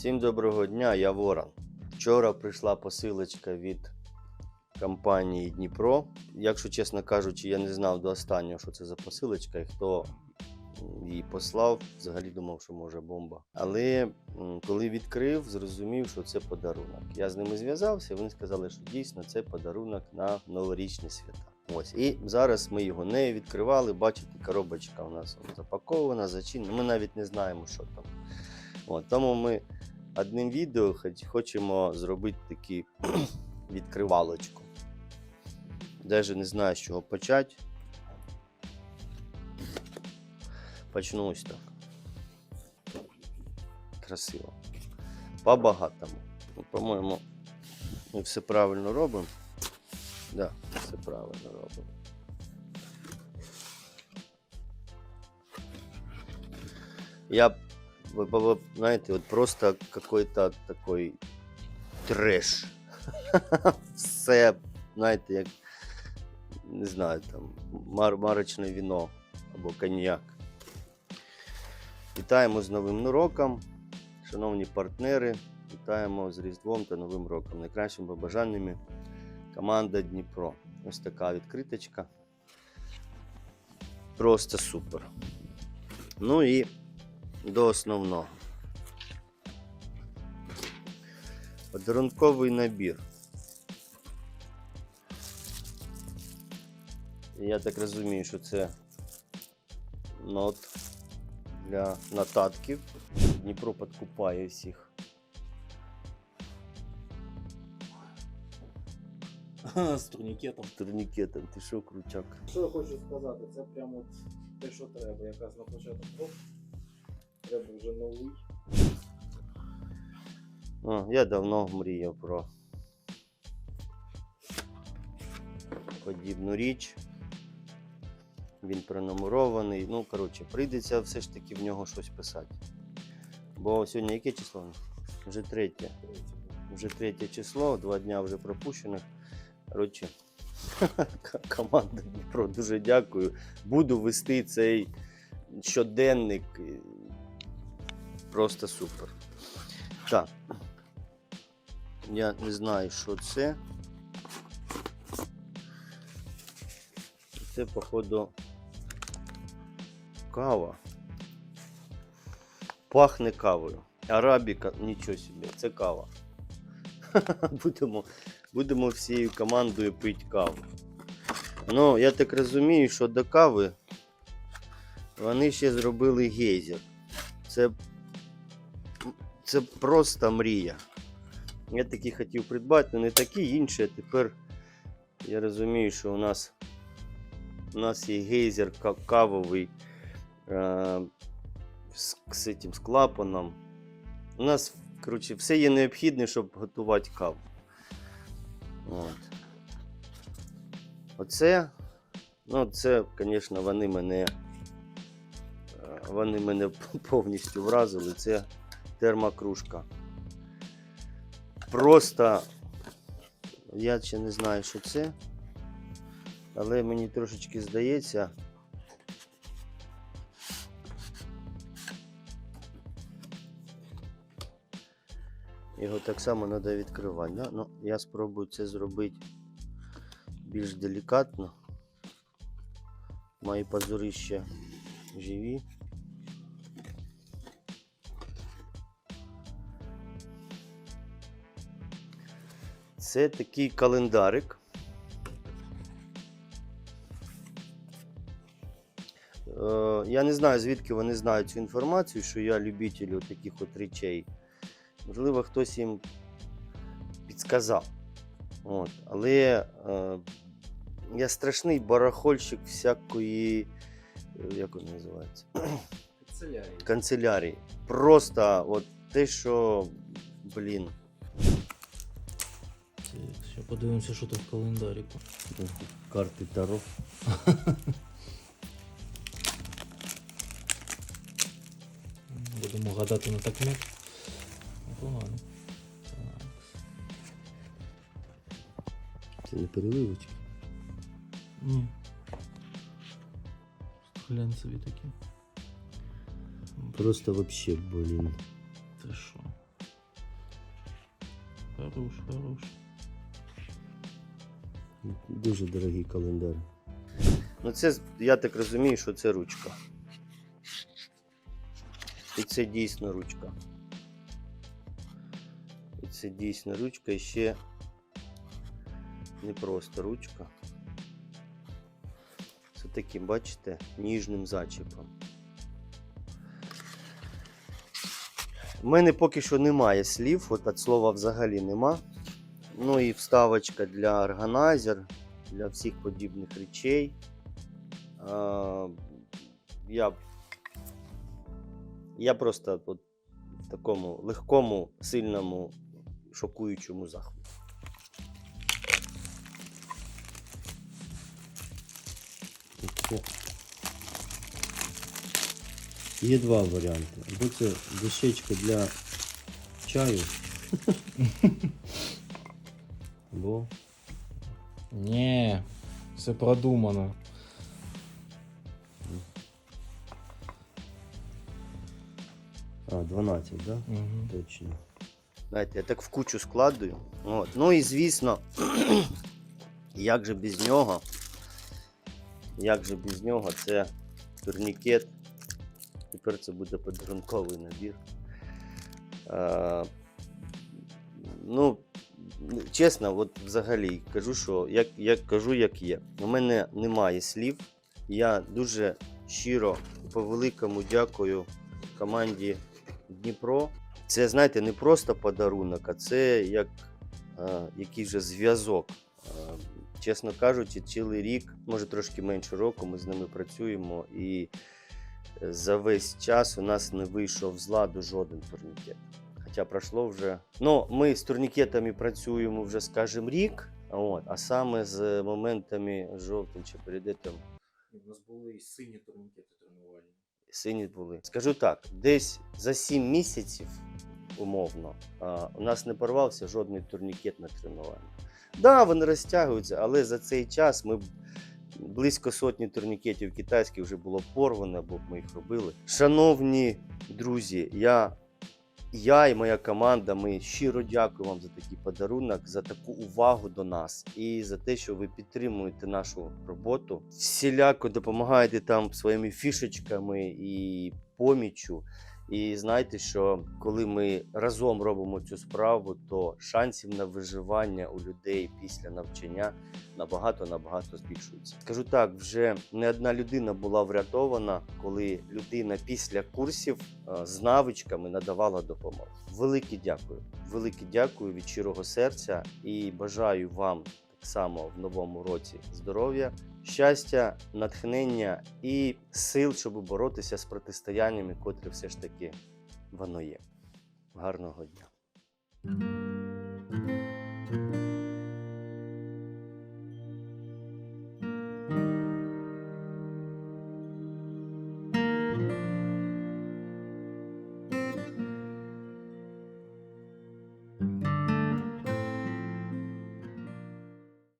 Всім доброго дня, я Ворон. Вчора прийшла посилочка від компанії Дніпро. Якщо чесно кажучи, я не знав до останнього, що це за посилочка і хто її послав. Взагалі думав, що може бомба. Але коли відкрив, зрозумів, що це подарунок. Я з ними зв'язався, вони сказали, що дійсно це подарунок на новорічні свята. Ось і зараз ми його не відкривали. Бачите, коробочка у нас запакована, зачинена. Ми навіть не знаємо, що там. От, тому ми одним відео хоч- хочемо зробити таку відкривалочку. Даже не знаю, з чого почати. Почну ось так. Красиво. По-багатому. Ну, По-моєму, ми все правильно робимо. Да, все правильно робимо. Я, вы- вы- вы знаете, вот просто какой-то такой треш. Все, знаєте, як, не знаю, там, мар- марочне віно або коньяк. Вітаємо з Новим роком, шановні партнери. Вітаємо з Різдвом та Новим роком. Найкращими побажаннями команда Дніпро. Ось така відкриточка. Просто супер. Ну і до основного. Подарунковий набір. Я так розумію, що це нот для нотатків. Дніпро підкупає всіх. З турнікетом. З Турнікетом, ти що, кручак? Що я хочу сказати, це прямо от те, що треба. Якраз на початок року. Треба вже новий. О, я давно мріяв про подібну річ. Він пронумерований. Ну, коротше, прийдеться все ж таки в нього щось писати. Бо сьогодні яке число? Вже третє. Вже третє число, два дня вже пропущених. Коротше, команда Дніпро, дуже дякую. Буду вести цей щоденник. Просто супер. Так. Я не знаю, що це. Це, походу, кава. Пахне кавою. Арабіка, нічого собі, це кава. Будемо, будемо всією командою пити каву. Ну, я так розумію, що до кави вони ще зробили гейзер. Це, це просто мрія. Я такий хотів придбати, але не такі інші. Тепер я розумію, що у нас, у нас є гейзер кавовий е, з, з, з клапаном. У нас, коротше, все є необхідне, щоб готувати каву. От. Оце, ну, це, звісно, вони мене, е, вони мене повністю вразили. Це термокружка. Просто я ще не знаю, що це. Але мені трошечки здається. Його так само треба відкривати. Да? Ну, я спробую це зробити більш делікатно. Мої пазури ще живі. Це такий календарик. Е, Я не знаю, звідки вони знають цю інформацію, що я любитель таких от речей. Можливо, хтось їм підсказав. От. Але е, я страшний барахольщик всякої. е, Як він називається? Канцелярії. канцелярії. Просто от те, що, блін, Ще подивимося, що там в календаріку. карти Таро. Будемо гадати на такмет. Непогано. Так. Це не переливочки. Ні. Глянцеві такі. Просто вообще, блін. Це що? Хорош, хорош. Дуже дорогий календар. Ну, це, я так розумію, що це ручка. І це дійсно ручка. І це дійсно ручка і ще не просто ручка. Це таким, бачите, ніжним зачіпом. У мене поки що немає слів, от від слова взагалі нема. Ну і вставочка для органайзер, для всіх подібних речей. А, я, я просто от в такому легкому, сильному, шокуючому захваті. Є два варіанти. Або це дощечка для чаю. Або Ні, все продумано. А, 12, так? Да? Угу. Точно. Знаєте, я так в кучу складую. От. Ну і звісно, як же без нього? Як же без нього? Це турнікет. Тепер це буде подарунковий набір. А, ну, чесно, от взагалі кажу, що як, як кажу, як є. У мене немає слів. Я дуже щиро по великому дякую команді Дніпро. Це, знаєте, не просто подарунок, а це як е, якийсь же зв'язок. Е, чесно кажучи, цілий рік, може трошки менше року, ми з ними працюємо, і за весь час у нас не вийшов з ладу жоден турнікет. Хоча пройшло вже. Ну, ми з турнікетами працюємо вже, скажімо, рік, от, а саме з моментами жовтим чи передетом У нас були і сині турнікети тренувальні. сині були. Скажу так, десь за 7 місяців, умовно, у нас не порвався жодний турнікет на тренуванні. Так, да, вони розтягуються, але за цей час ми близько сотні турнікетів китайських вже було порвано, бо ми їх робили. Шановні друзі, я, я і моя команда, ми щиро дякуємо вам за такий подарунок, за таку увагу до нас і за те, що ви підтримуєте нашу роботу. Всіляко допомагаєте там своїми фішечками і поміччю. І знайте, що коли ми разом робимо цю справу, то шансів на виживання у людей після навчання набагато набагато збільшується. Скажу так, вже не одна людина була врятована, коли людина після курсів е, з навичками надавала допомогу. Велике дякую. Велике дякую від щирого серця і бажаю вам так само в новому році здоров'я, щастя, натхнення і сил, щоб боротися з протистояннями, котрі все ж таки воно є. Гарного дня!